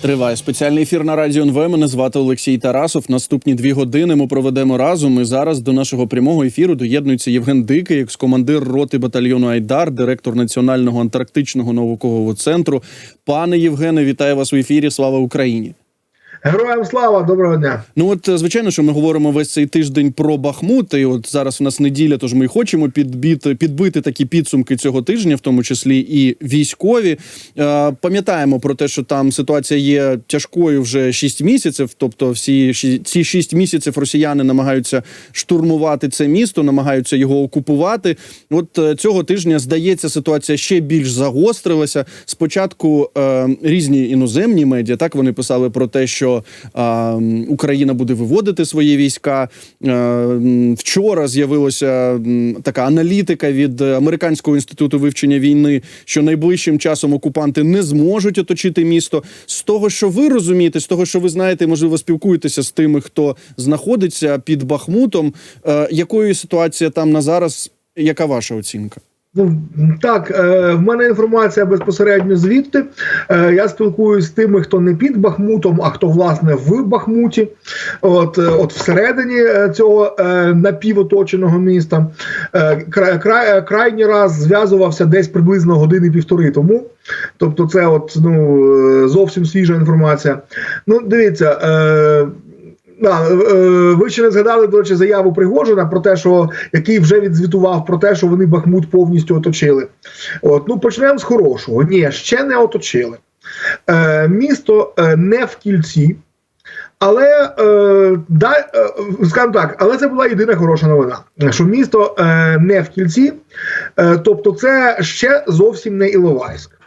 Триває спеціальний ефір на радіо НВ. Мене звати Олексій Тарасов. Наступні дві години ми проведемо разом. І зараз до нашого прямого ефіру доєднується Євген Дикий, екс-командир роти батальйону Айдар, директор Національного антарктичного наукового центру. Пане Євгене, вітаю вас в ефірі. Слава Україні! Героям слава, доброго дня. Ну от е, звичайно, що ми говоримо весь цей тиждень про Бахмут. І от зараз у нас неділя, тож ми й хочемо підбити, підбити такі підсумки цього тижня, в тому числі і військові. Е, пам'ятаємо про те, що там ситуація є тяжкою вже 6 місяців. Тобто, всі ці 6 місяців росіяни намагаються штурмувати це місто, намагаються його окупувати. От е, цього тижня здається, ситуація ще більш загострилася. Спочатку е, різні іноземні медіа так вони писали про те, що м, Україна буде виводити свої війська. Е, вчора з'явилася така аналітика від Американського інституту вивчення війни, що найближчим часом окупанти не зможуть оточити місто. З того, що ви розумієте, з того, що ви знаєте, можливо, спілкуєтеся з тими, хто знаходиться під Бахмутом. Е, якою ситуація там на зараз? Яка ваша оцінка? Ну так, е, в мене інформація безпосередньо звідти. Е, я спілкуюсь з тими, хто не під Бахмутом, а хто власне в Бахмуті. От, е, от всередині цього напівоточеного міста. Край, край, крайній раз зв'язувався десь приблизно години півтори тому. Тобто, це от ну зовсім свіжа інформація. Ну, дивіться. Е, Да, е, ви ще не згадали, до речі, заяву Пригожина про те, що який вже відзвітував про те, що вони Бахмут повністю оточили. От ну почнемо з хорошого. Ні, ще не оточили. Е, місто е, не в кільці, але е, да, е, скажімо так, але це була єдина хороша новина. Що місто е, не в кільці, е, тобто це ще зовсім не Іловайськ.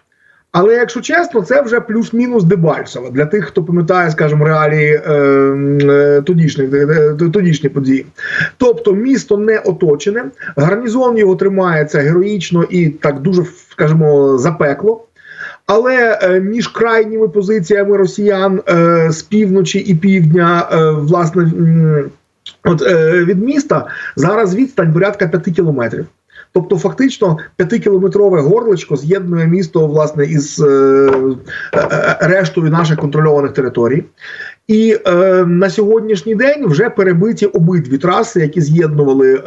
Але якщо чесно, це вже плюс-мінус Дебальцево для тих, хто пам'ятає, скажімо, реалії е, е, тодішніх е, тодішні події. Тобто місто не оточене, гарнізон його тримається героїчно і так дуже, скажімо, запекло. Але е, між крайніми позиціями росіян е, з півночі і півдня, е, власне, от е, від міста зараз відстань порядка 5 кілометрів. Тобто, фактично, п'ятикілометрове горличко з'єднує місто власне із е, е, рештою наших контрольованих територій. І е, на сьогоднішній день вже перебиті обидві траси, які з'єднували е,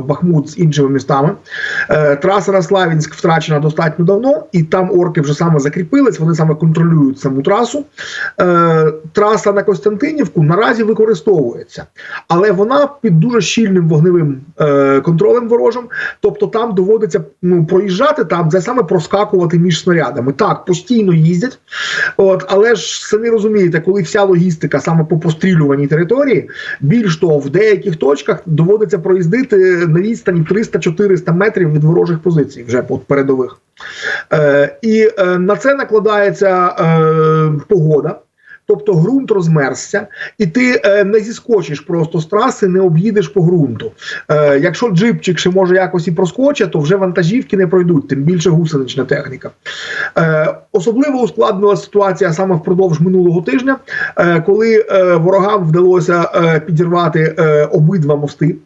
Бахмут з іншими містами. Е, траса на Славінськ втрачена достатньо давно, і там орки вже саме закріпились. Вони саме контролюють саму трасу. Е, траса на Костянтинівку наразі використовується, але вона під дуже щільним вогневим е, контролем ворожим. Тобто там доводиться ну, проїжджати там, де саме проскакувати між снарядами. Так, постійно їздять. От, але ж самі розумієте, коли вся логістика саме по пострілюваній території, більш того, в деяких точках доводиться проїздити на відстані 300-400 метрів від ворожих позицій, вже от передових. Е, і е, на це накладається е, погода. Тобто ґрунт розмерзся, і ти е, не зіскочиш просто з траси, не об'їдеш по ґрунту. Е, якщо джипчик ще може якось і проскочить, то вже вантажівки не пройдуть, тим більше гусенична техніка. Е, особливо ускладнила ситуація саме впродовж минулого тижня, е, коли е, ворогам вдалося е, підірвати е, обидва мости.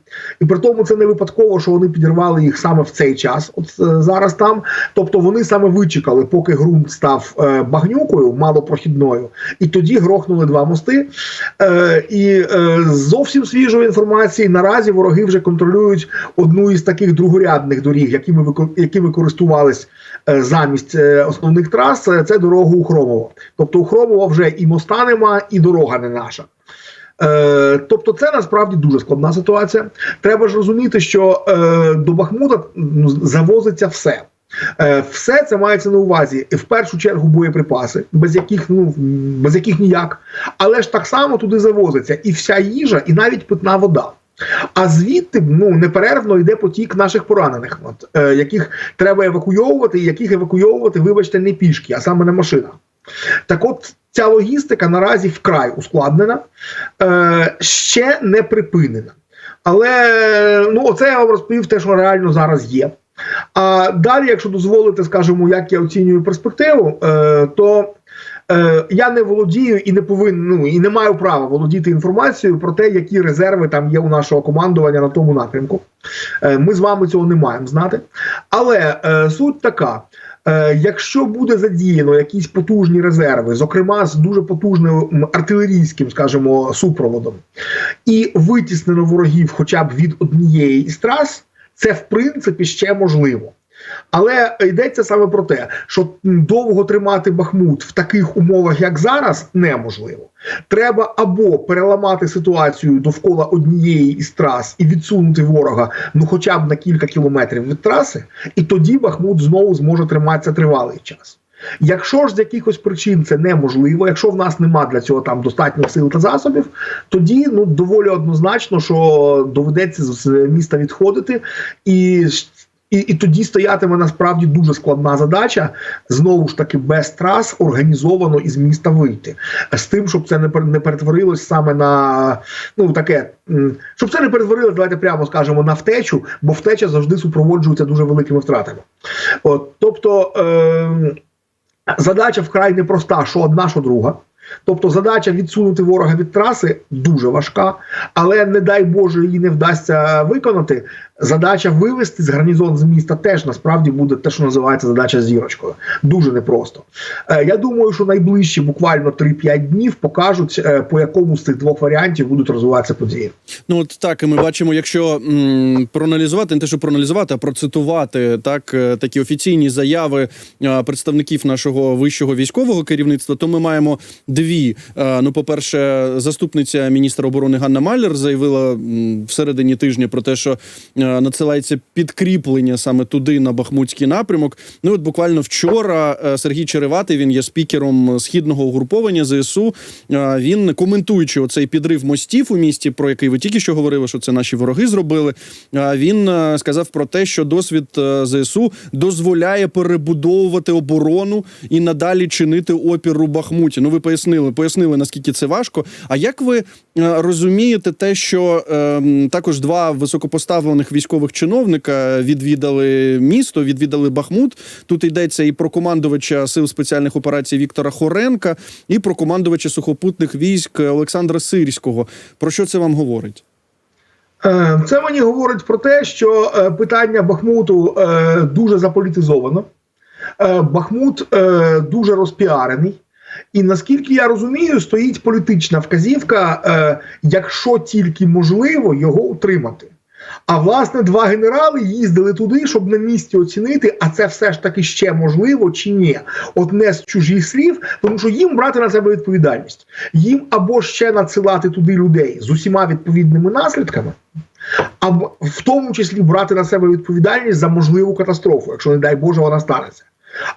І при тому це не випадково, що вони підірвали їх саме в цей час. От е, зараз там. Тобто вони саме вичекали, поки ґрунт став е, багнюкою, малопрохідною, і тоді грохнули два мости. Е, і е, зовсім свіжої інформації наразі вороги вже контролюють одну із таких другорядних доріг, якими якими користувались е, замість е, основних трас. Це дорогу у Хромово. Тобто у Хромово вже і моста нема, і дорога не наша. Е, тобто, це насправді дуже складна ситуація. Треба ж розуміти, що е, до Бахмута ну, завозиться все. Е, все це мається на увазі в першу чергу боєприпаси, без яких ну без яких ніяк, але ж так само туди завозиться і вся їжа, і навіть питна вода. А звідти ну неперервно йде потік наших поранених, от, е, яких треба евакуйовувати, і яких евакуйовувати, вибачте, не пішки, а саме на машинах. Так от ця логістика наразі вкрай ускладнена, е, ще не припинена. Але ну, оце я вам розповів те, що реально зараз є. А далі, якщо дозволите, скажімо, як я оцінюю перспективу, е, то е, я не володію і не повинен, ну і не маю права володіти інформацією про те, які резерви там є у нашого командування на тому напрямку. Е, Ми з вами цього не маємо знати. Але е, суть така. Е, Якщо буде задіяно якісь потужні резерви, зокрема з дуже потужним артилерійським, скажімо, супроводом, і витіснено ворогів хоча б від однієї із трас, це в принципі ще можливо. Але йдеться саме про те, що довго тримати Бахмут в таких умовах, як зараз, неможливо. Треба або переламати ситуацію довкола однієї із трас і відсунути ворога ну хоча б на кілька кілометрів від траси, і тоді Бахмут знову зможе триматися тривалий час. Якщо ж з якихось причин це неможливо, якщо в нас нема для цього там достатньо сил та засобів, тоді ну доволі однозначно, що доведеться з міста відходити і. І, і тоді стоятиме насправді дуже складна задача знову ж таки без трас організовано із міста вийти з тим, щоб це не не перетворилось саме на ну таке, щоб це не перетворилось, давайте прямо скажемо на втечу, бо втеча завжди супроводжується дуже великими втратами. От, тобто е, задача вкрай непроста, що одна, що друга. Тобто задача відсунути ворога від траси дуже важка, але не дай Боже її не вдасться виконати. Задача вивести з гарнізон з міста теж насправді буде те, що називається задача зірочкою. Дуже непросто. Е, я думаю, що найближчі буквально 3-5 днів покажуть, е, по якому з цих двох варіантів будуть розвиватися події. Ну от так, і ми бачимо, якщо м, проаналізувати, не те, що проаналізувати, а процитувати так е, такі офіційні заяви представників нашого вищого військового керівництва, то ми маємо дві. Ну, по-перше, заступниця міністра оборони Ганна Малер заявила всередині тижня про те, що надсилається підкріплення саме туди на Бахмутський напрямок. Ну от буквально вчора е, Сергій Череватий, він є спікером східного угруповання ЗСУ. е, Він коментуючи оцей підрив мостів у місті, про який ви тільки що говорили, що це наші вороги зробили. е, Він е, сказав про те, що досвід е, ЗСУ дозволяє перебудовувати оборону і надалі чинити опір у Бахмуті. Ну, ви пояснили, пояснили наскільки це важко. А як ви е, розумієте те, що е, також два високопоставлених військових чиновника відвідали місто, відвідали Бахмут? Тут йдеться і про командувача сил спеціальних операцій Віктора Хоренка, і про командувача сухопутних військ Олександра Сирського. Про що це вам говорить? Е, Це мені говорить про те, що е, питання Бахмуту е, дуже заполітизовано. Бахмут дуже розпіарений. І наскільки я розумію, стоїть політична вказівка, якщо тільки можливо, його утримати. А власне два генерали їздили туди, щоб на місці оцінити, а це все ж таки ще можливо чи ні. От не з чужих слів, тому що їм брати на себе відповідальність. Їм або ще надсилати туди людей з усіма відповідними наслідками, або в тому числі брати на себе відповідальність за можливу катастрофу, якщо не дай Боже вона станеться.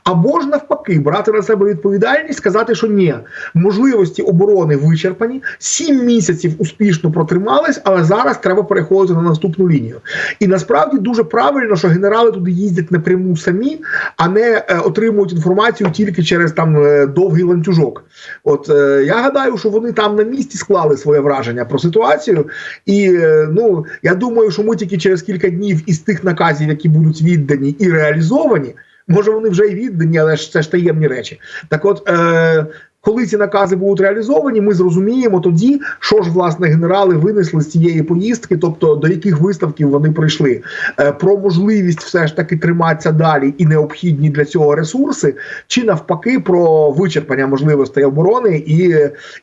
Або ж навпаки, брати на себе відповідальність, сказати, що ні, можливості оборони вичерпані, сім місяців успішно протримались, але зараз треба переходити на наступну лінію. І насправді дуже правильно, що генерали туди їздять напряму самі, а не е, отримують інформацію тільки через там е, довгий ланцюжок. От е, я гадаю, що вони там на місці склали своє враження про ситуацію. І е, ну я думаю, що ми тільки через кілька днів із тих наказів, які будуть віддані і реалізовані. Може, вони вже й віддані, але ж це ж таємні речі. Так, от, е, коли ці накази будуть реалізовані, ми зрозуміємо тоді, що ж власне генерали винесли з цієї поїздки, тобто до яких виставків вони прийшли. Е, про можливість все ж таки триматися далі і необхідні для цього ресурси, чи навпаки про вичерпання можливостей оборони і,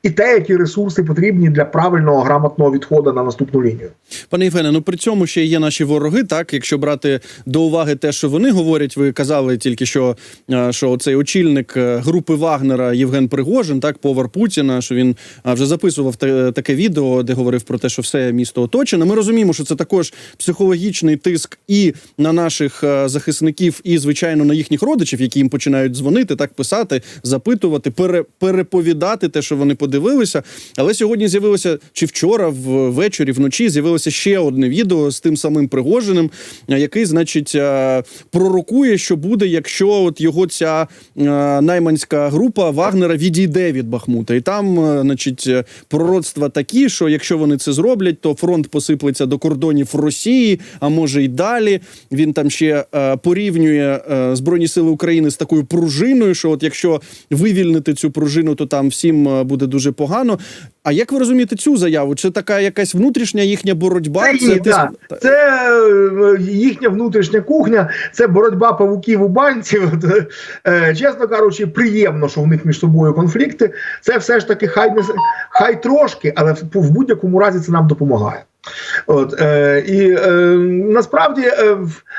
і те, які ресурси потрібні для правильного грамотного відходу на наступну лінію. Пане Євгене, ну при цьому ще є наші вороги. Так, якщо брати до уваги те, що вони говорять, ви казали тільки що, е, що цей очільник е, групи Вагнера Євген Пригожин, так, повар Путіна, що він вже записував таке відео, де говорив про те, що все місто оточене. Ми розуміємо, що це також психологічний тиск і на наших захисників, і звичайно на їхніх родичів, які їм починають дзвонити, так писати, запитувати, пере, переповідати те, що вони подивилися. Але сьогодні з'явилося чи вчора, ввечері, вночі з'явилося ще одне відео з тим самим Пригожиним, який, значить, пророкує, що буде, якщо от його ця найманська група Вагнера відійде відійде від Бахмута. І там, е, значить, е, пророцтва такі, що якщо вони це зроблять, то фронт посиплеться до кордонів Росії, а може й далі. Він там ще е, порівнює е, Збройні Сили України з такою пружиною, що от якщо вивільнити цю пружину, то там всім е, буде дуже погано. А як ви розумієте цю заяву? Чи така якась внутрішня їхня боротьба? Це, її, да. це е, їхня внутрішня кухня, це боротьба павуків у банці. От, е, чесно кажучи, приємно, що в них між собою конфлікти. Це все ж таки хай не хай трошки, але в, будь-якому разі це нам допомагає. От е, і е, насправді, е,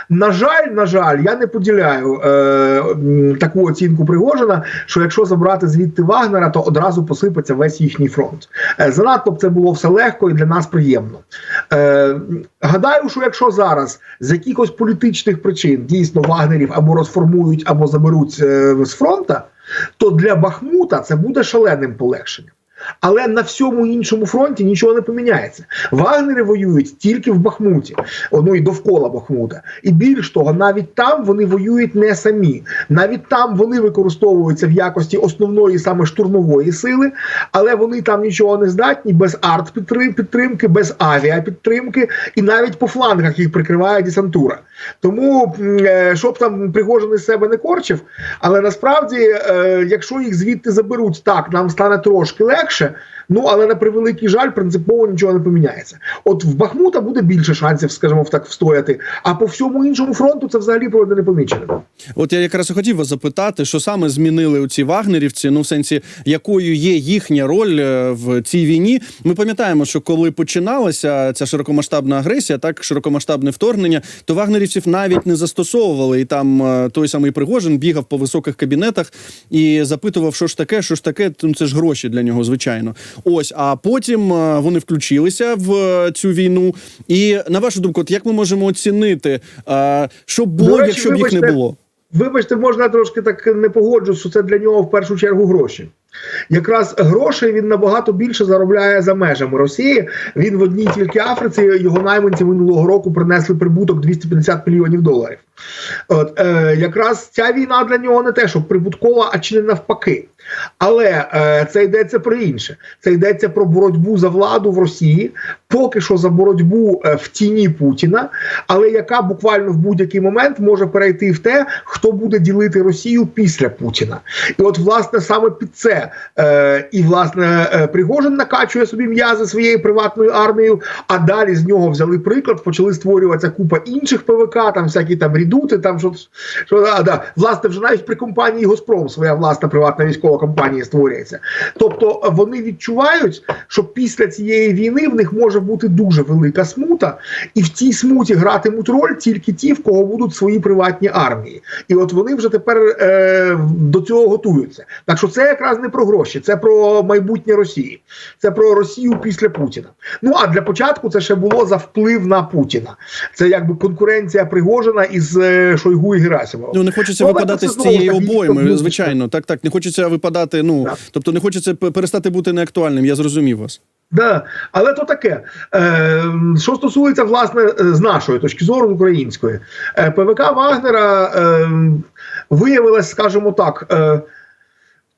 на жаль, на жаль, я не поділяю е, таку оцінку Пригожина, що якщо забрати звідти Вагнера, то одразу посипеться весь їхній фронт. Е, занадто б це було все легко і для нас приємно. Е, гадаю, що якщо зараз з якихось політичних причин дійсно Вагнерів або розформують, або заберуть е, з фронта, то для Бахмута це буде шаленим полегшенням. Але на всьому іншому фронті нічого не поміняється. Вагнери воюють тільки в Бахмуті, ну і довкола Бахмута. І більш того, навіть там вони воюють не самі. Навіть там вони використовуються в якості основної саме штурмової сили, але вони там нічого не здатні без арт підтримки, без авіапідтримки, і навіть по флангах їх прикриває десантура. Тому е, щоб там Пригожин із себе не корчив, але насправді, е, якщо їх звідти заберуть, так нам стане трошки легше. 是 Ну але на превеликий жаль, принципово нічого не поміняється. От в Бахмута буде більше шансів, скажімо, так встояти. А по всьому іншому фронту це взагалі пройде непоміченим. От я якраз хотів вас запитати, що саме змінили у ці вагнерівці, ну в сенсі, якою є їхня роль е, в цій війні. Ми пам'ятаємо, що коли починалася ця широкомасштабна агресія, так широкомасштабне вторгнення, то вагнерівців навіть не застосовували. І там е, той самий Пригожин бігав по високих кабінетах і запитував, що ж таке, що ж таке. Ну це ж гроші для нього, звичайно. Ось, а потім е, вони включилися в е, цю війну. І на вашу думку, от як ми можемо оцінити, е, що було, речі, якщо б їх не було? Вибачте, можна трошки так не погоджусь, що це для нього в першу чергу гроші. Якраз грошей він набагато більше заробляє за межами Росії. Він в одній тільки Африці його найманці минулого року принесли прибуток 250 мільйонів доларів. От е, якраз ця війна для нього не те, що прибуткова, а чи не навпаки. Але е, це йдеться про інше. Це йдеться про боротьбу за владу в Росії, поки що за боротьбу е, в тіні Путіна, але яка буквально в будь-який момент може перейти в те, хто буде ділити Росію після Путіна. І от, власне, саме під це е, і власне е, Пригожин накачує собі м'язи своєю приватною армією. А далі з нього взяли приклад, почали створюватися купа інших ПВК, там всякі там рідути, там що, що да, да. власне вже навіть при компанії Госпром своя власна приватна військова компанія створюється. Тобто вони відчувають, що після цієї війни в них може бути дуже велика смута, і в цій смуті гратимуть роль тільки ті, в кого будуть свої приватні армії. І от вони вже тепер е, до цього готуються. Так що це якраз не про гроші, це про майбутнє Росії, це про Росію після Путіна. Ну а для початку це ще було за вплив на Путіна. Це якби конкуренція Пригожина із е, Шойгу і Герасимовим. Ну не хочеться Ну, випадати з цієї обойми, звичайно. Так, так. Не хочеться випадати. Ну Так. тобто не хочеться перестати бути неактуальним. Я зрозумів вас. Да, але то таке. Е, що стосується власне е, з нашої точки зору, української, е, ПВК Вагнера е, виявилась, скажімо так. Е,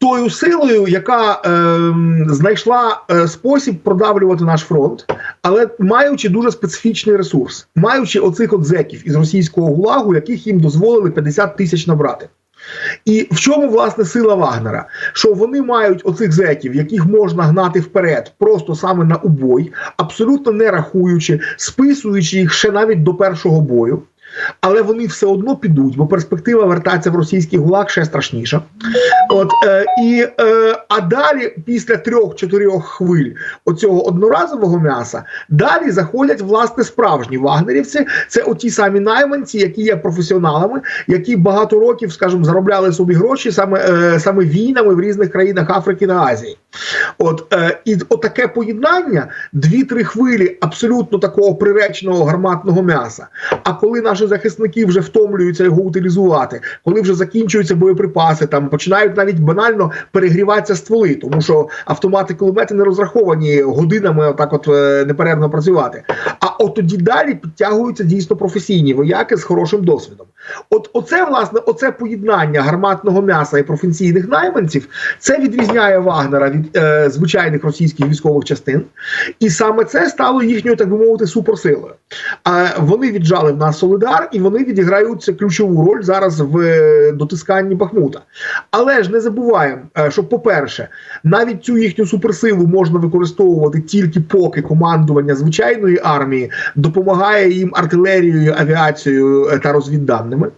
Тою силою, яка е, знайшла спосіб продавлювати наш фронт, але маючи дуже специфічний ресурс, маючи оцих от зеків із російського гулагу, яких їм дозволили 50 тисяч набрати. І в чому власне сила Вагнера? Що вони мають оцих зеків, яких можна гнати вперед, просто саме на убой, абсолютно не рахуючи, списуючи їх ще навіть до першого бою. Але вони все одно підуть, бо перспектива вертатися в російський гулаг ще страшніша. От е, і е, а далі, після трьох-чотирьох хвиль оцього одноразового м'яса, далі заходять власне справжні вагнерівці. Це оті самі найманці, які є професіоналами, які багато років, скажімо, заробляли собі гроші саме, е, саме війнами в різних країнах Африки та Азії. От е, і отаке поєднання, дві-три хвилі абсолютно такого приреченого гарматного м'яса. А коли наші захисники вже втомлюються його утилізувати, коли вже закінчуються боєприпаси, там починають навіть банально перегріватися стволи, тому що автомати кулемети не розраховані годинами отак, от е, неперервно працювати. А от тоді далі підтягуються дійсно професійні вояки з хорошим досвідом. От оце власне, оце поєднання гарматного м'яса і професійних найманців, це відрізняє Вагнера від е, звичайних російських військових частин, і саме це стало їхньою, так би мовити, суперсилою. Вони віджали в нас Солидар, і вони відіграють ключову роль зараз в е, дотисканні Бахмута. Але ж не забуваємо, е, що, по-перше, навіть цю їхню суперсилу можна використовувати тільки поки командування звичайної армії допомагає їм артилерією, авіацією е, та розвідданими.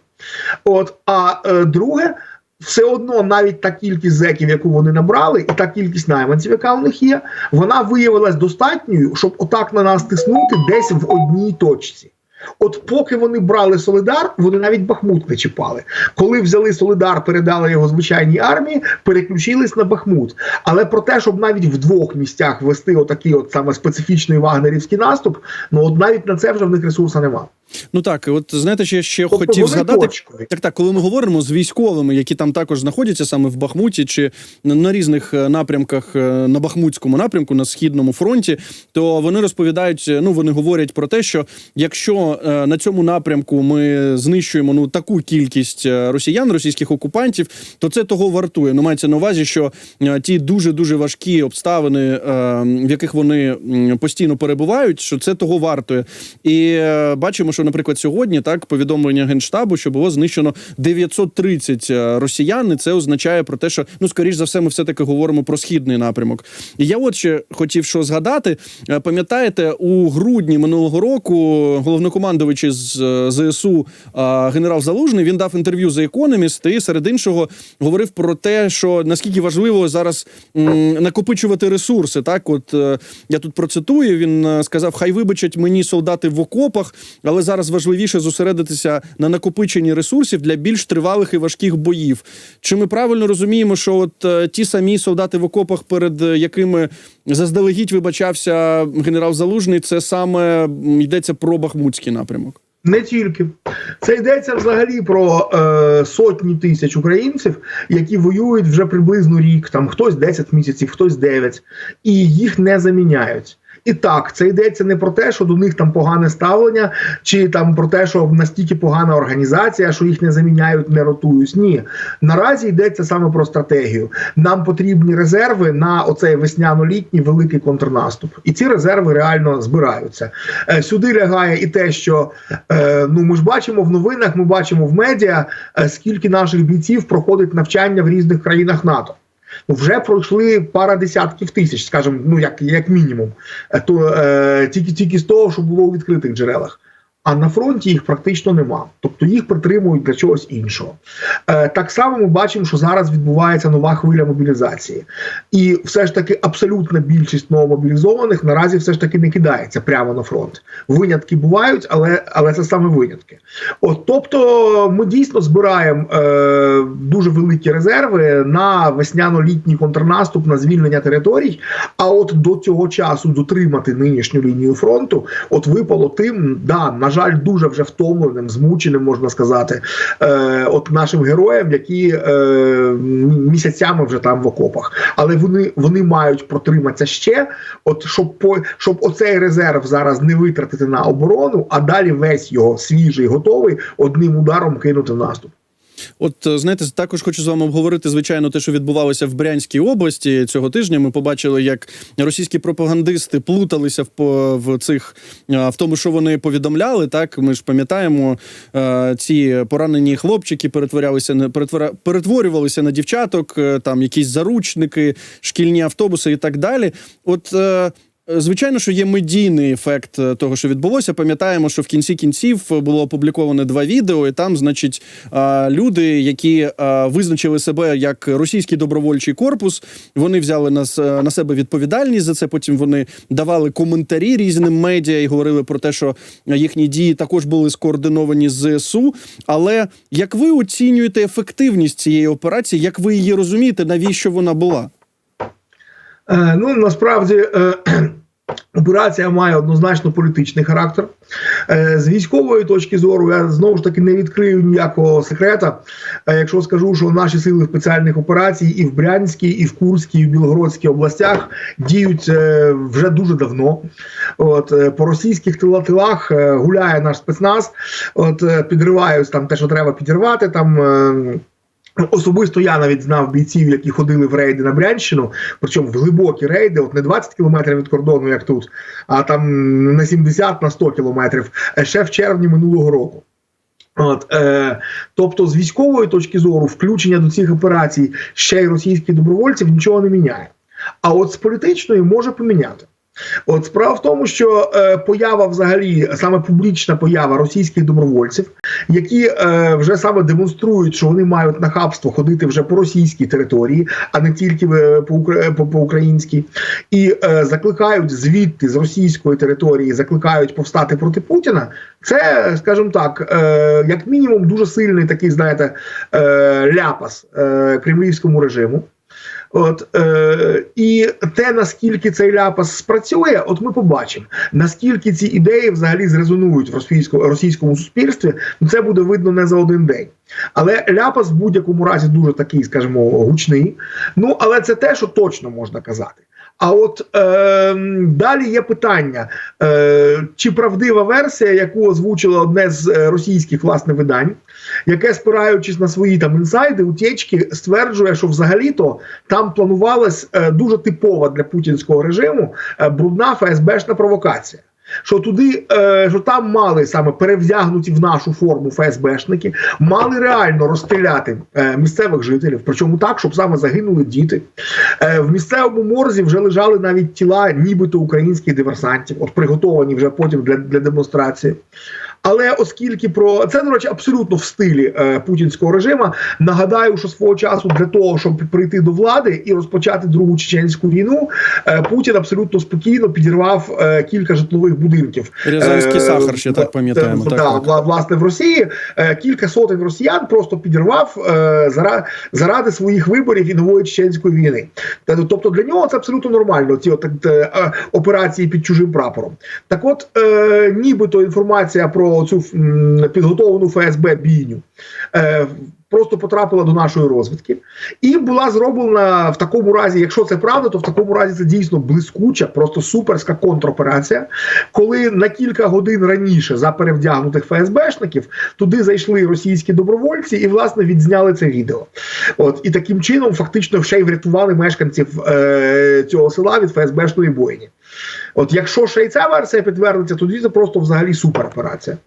От, а друге. Все одно навіть та кількість зеків, яку вони набрали, і та кількість найманців, яка у них є, вона виявилась достатньою, щоб отак на нас тиснути десь в одній точці. От поки вони брали Солидар, вони навіть Бахмут не чіпали. Коли взяли Солидар, передали його звичайній армії, переключились на Бахмут. Але про те, щоб навіть в двох місцях вести отакий от саме специфічний вагнерівський наступ, ну от навіть на це вже в них ресурсу нема. Ну так, от знаєте, що я ще Тобто хотів згадати. точкові. Так, так, коли ми говоримо з військовими, які там також знаходяться саме в Бахмуті чи на- різних е, напрямках е, на Бахмутському напрямку, на східному фронті, то вони розповідають, е, ну вони говорять про те, що якщо на цьому напрямку ми знищуємо ну таку кількість росіян, російських окупантів, то це того вартує. Ну мається на увазі, що ті дуже дуже важкі обставини, в яких вони постійно перебувають, що це того вартує. І бачимо, що, наприклад, сьогодні так повідомлення генштабу, що було знищено 930 е, росіян. І це означає про те, що ну скоріш за все, ми все таки говоримо про східний напрямок. І я от ще хотів що згадати. Е, Пам'ятаєте, у грудні минулого року головнокомандувач з е, ЗСУ генерал Залужний він дав інтерв'ю за Economist і серед іншого говорив про те, що наскільки важливо зараз накопичувати ресурси. Так, от я тут процитую. Він сказав: Хай вибачать мені солдати в окопах, але зараз важливіше зосередитися на накопиченні ресурсів для більш тривалих і важких боїв. Чи ми правильно розуміємо, що от е, ті самі солдати в окопах, перед е, якими заздалегідь вибачався генерал Залужний, це саме йдеться про Бахмутський напрямок? Не тільки це йдеться взагалі про е, сотні тисяч українців, які воюють вже приблизно рік, там хтось 10 місяців, хтось 9, і їх не заміняють. І так, це йдеться не про те, що до них там погане ставлення, чи там про те, що настільки погана організація, що їх не заміняють, не ротують. Ні, наразі йдеться саме про стратегію. Нам потрібні резерви на оцей весняно-літній великий контрнаступ, і ці резерви реально збираються. Е, Сюди лягає і те, що е, ну ми ж бачимо в новинах, ми бачимо в медіа, е, скільки наших бійців проходить навчання в різних країнах НАТО. Вже пройшли пара десятків тисяч, скажімо, ну як, як мінімум, Е, то е, тільки тільки з того, що було у відкритих джерелах. А на фронті їх практично нема, тобто їх притримують для чогось іншого. Е, так само ми бачимо, що зараз відбувається нова хвиля мобілізації, і все ж таки абсолютна більшість новомобілізованих наразі все ж таки не кидається прямо на фронт. Винятки бувають, але, але це саме винятки. От, тобто, ми дійсно збираємо е, дуже великі резерви на весняно-літній контрнаступ на звільнення територій. А от до цього часу дотримати нинішню лінію фронту, от випало тим, да, на жаль, дуже вже втомленим, змученим, можна сказати, е, от нашим героям, які е, місяцями вже там в окопах. Але вони, вони мають протриматися ще, от щоб по щоб оцей резерв зараз не витратити на оборону, а далі весь його свіжий, готовий одним ударом кинути в наступ. От е, знаєте, також хочу з вами обговорити звичайно те, що відбувалося в Брянській області цього тижня. Ми побачили, як російські пропагандисти плуталися в в цих е, в тому, що вони повідомляли. Так ми ж пам'ятаємо, е, ці поранені хлопчики перетворялися на перетворювалися на дівчаток, там якісь заручники, шкільні автобуси і так далі. От. Е, Звичайно, що є медійний ефект е, того, що відбулося. Пам'ятаємо, що в кінці кінців було опубліковано два відео, і там, значить, люди, які визначили себе як російський добровольчий корпус, вони взяли на, с- на себе відповідальність за це. Потім вони давали коментарі різним медіа і говорили про те, що їхні дії також були скоординовані з ЗСУ. Але як ви оцінюєте ефективність цієї операції? Як ви її розумієте, навіщо вона була? Е, ну насправді. Е, Операція має однозначно політичний характер. Е, З військової точки зору я знову ж таки не відкрию ніякого секрета. Якщо скажу, що наші сили спеціальних операцій і в Брянській, і в Курській, і в Білгородській областях діють вже дуже давно. От по російських тила- тилах гуляє наш спецназ, от підривають там те, що треба підірвати. Там Особисто я навіть знав бійців, які ходили в рейди на Брянщину, причому в глибокі рейди, от не 20 кілометрів від кордону, як тут, а там на 70 на 100 кілометрів, е, ще в червні минулого року. От, е, тобто, з військової точки зору, включення до цих операцій ще й російських добровольців нічого не міняє. А от з політичної може поміняти. От справа в тому, що е, поява, взагалі, саме публічна поява російських добровольців, які е, вже саме демонструють, що вони мають нахабство ходити вже по російській території, а не тільки е, по, по, українській, і е, закликають звідти з російської території, закликають повстати проти Путіна. Це, скажімо так, е, як мінімум, дуже сильний такий, знаєте, е, ляпас е, кремлівському режиму. От е, і те, наскільки цей ляпас спрацює, от ми побачимо. Наскільки ці ідеї взагалі зрезонують в російському, російському суспільстві, ну це буде видно не за один день. Але ляпас в будь-якому разі дуже такий, скажімо, гучний. Ну але це те, що точно можна казати. А от е, далі є питання: е, чи правдива версія, яку озвучило одне з е, російських власне видань, яке, спираючись на свої там інсайди, утічки, стверджує, що взагалі-то там планувалась е, дуже типова для путінського режиму е, брудна ФСБшна провокація. Що туди, е, що там мали саме перевдягнуті в нашу форму ФСБшники, мали реально розстріляти е, місцевих жителів, причому так, щоб саме загинули діти. Е, в місцевому морзі вже лежали навіть тіла, нібито українських диверсантів, от приготовані вже потім для, для демонстрації. Але оскільки про це, до речі, абсолютно в стилі е, путінського режиму, нагадаю, що свого часу для того, щоб прийти до влади і розпочати другу чеченську війну, е, Путін абсолютно спокійно підірвав е, кілька житлових будинків. Рязанський Е, сахар, ще так пам'ятаємо. е, Так, так. вла- власне в Росії е, кілька сотень росіян просто підірвав е, заради, заради своїх виборів і нової чеченської війни. Та- Тобто для нього це абсолютно нормально. Ці от, е, е, операції під чужим прапором. Так, от е, нібито інформація про цю підготовлену ФСБ бійню. Е, Просто потрапила до нашої розвідки і була зроблена в такому разі, якщо це правда, то в такому разі це дійсно блискуча, просто суперська контроперація. Коли на кілька годин раніше за перевдягнутих ФСБшників туди зайшли російські добровольці і власне відзняли це відео. От і таким чином фактично ще й врятували мешканців е, цього села від ФСБшної бойні. От якщо ще й версія підтвердиться, тоді це просто взагалі супероперація.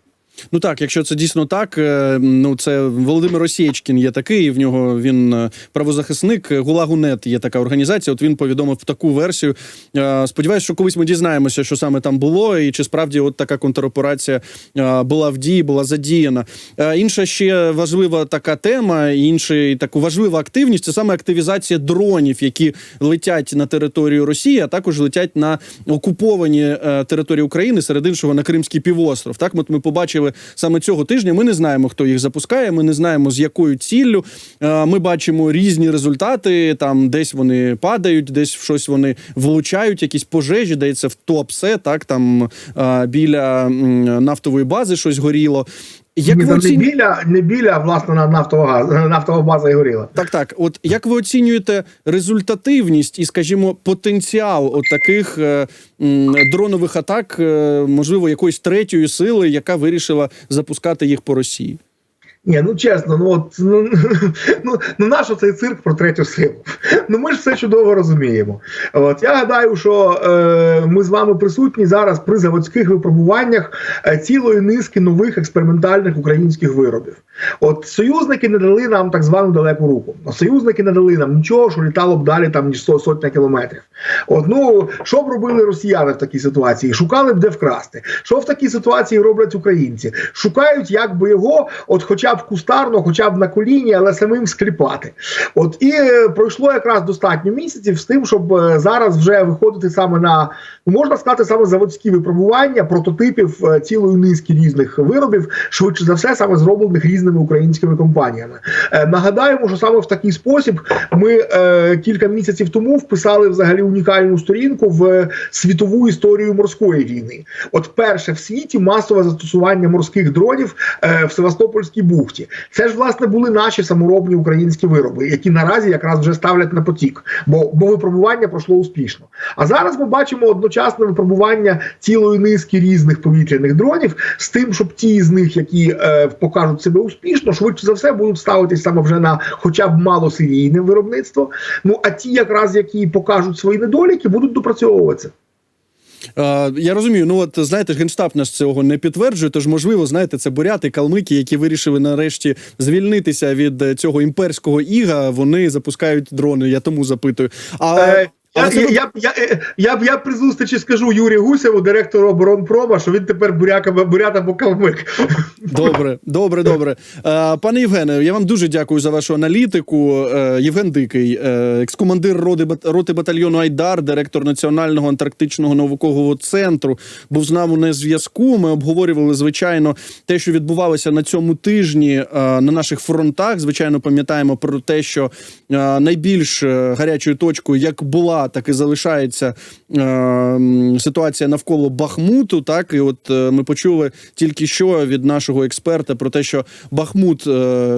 Ну так, якщо це дійсно так, е, ну це Володимир Осєчкін є такий. В нього він е, правозахисник. Гулагунет є така організація. От він повідомив таку версію. Е, Сподіваюсь, що колись ми дізнаємося, що саме там було, і чи справді от така контроперація е, була в дії, була задіяна. Е, Інша ще важлива така тема, інша таку важлива активність це саме активізація дронів, які летять на територію Росії, а також летять на окуповані е, території України, серед іншого на Кримський півостров. Так, от ми побачили саме цього тижня. Ми не знаємо, хто їх запускає. Ми не знаємо з якою ціллю. Е, Ми бачимо різні результати. Там десь вони падають, десь в щось вони влучають, якісь пожежі, дається в топсе. Так там е, біля нафтової бази щось горіло. Як Ні, ви там не біля, не біля, а, власне, на нафтова, нафтова база і горіла. Так, так. От як ви оцінюєте результативність і, скажімо, потенціал от таких е, м, дронових атак, е, можливо, якоїсь третьої сили, яка вирішила запускати їх по Росії? Ні, ну чесно, ну от ну, ну, ну нащо цей цирк про третю силу? Ну ми ж все чудово розуміємо. От я гадаю, що е, ми з вами присутні зараз при заводських випробуваннях е, цілої низки нових експериментальних українських виробів. От союзники не дали нам так звану далеку руку. Союзники не дали нам нічого, що літало б далі там ніж сотня кілометрів. От ну що б робили росіяни в такій ситуації? Шукали б де вкрасти. Що в такій ситуації роблять українці? Шукають, як би його, от хоча б кустарно, хоча б на коліні, але самим скліпати. От і е, пройшло якраз достатньо місяців з тим, щоб е, зараз вже виходити саме на ну, можна сказати, саме заводські випробування прототипів е, цілої низки різних виробів, швидше за все, саме зроблених різними українськими компаніями. Нагадаємо, що саме в такий спосіб ми кілька місяців тому вписали взагалі унікальну сторінку в світову історію морської війни. От перше в світі масове застосування морських дронів в Севастопольській бухті. Це ж власне були наші саморобні українські вироби, які наразі якраз вже ставлять на потік, бо, бо випробування пройшло успішно. А зараз ми бачимо одночасне випробування цілої низки різних повітряних дронів з тим, щоб ті з них, які е, покажуть себе успішно, швидше за все будуть ставитись саме вже на хоча б малосерійне виробництво. Ну а ті, якраз які покажуть свої недоліки, будуть допрацьовуватися. Е, я розумію, ну от знаєте, генштаб нас цього не підтверджує. Тож, можливо, знаєте, це буряти, калмики, які вирішили нарешті звільнитися від е, цього імперського іга. Вони запускають дрони. Я тому запитую. А Е, я, я, я, я, е, я, я при зустрічі скажу Юрію Гусєву, директору оборонпрома, що він тепер буряка, бурят або калмик. Добре, добре, добре. Е, Пане Євгене, я вам дуже дякую за вашу аналітику. Е, Євген Дикий, екскомандир роти, бат- батальйону Айдар, директор Національного антарктичного наукового центру, був з нами на зв'язку. Ми обговорювали звичайно те, що відбувалося на цьому тижні на наших фронтах. Звичайно, пам'ятаємо про те, що найбільш гарячою точкою, як була, так і залишається е, ситуація навколо Бахмуту. Так, і от е, ми почули тільки що від нашого експерта про те, що Бахмут, е,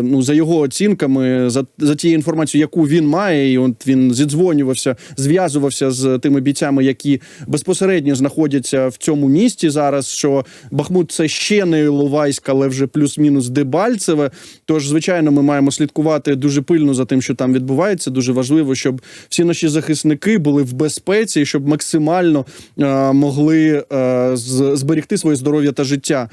ну за його оцінками, за, за тією інформацією, яку він має, і от він зідзвонювався, зв'язувався з тими бійцями, які безпосередньо знаходяться в цьому місті зараз. Що Бахмут це ще не Іловайськ, але вже плюс-мінус Дебальцеве. Тож, звичайно, ми маємо слідкувати дуже пильно за тим, що там відбувається. Дуже важливо, щоб всі наші захисники були в безпеці щоб максимально е, могли е, зберегти своє здоров'я та життя.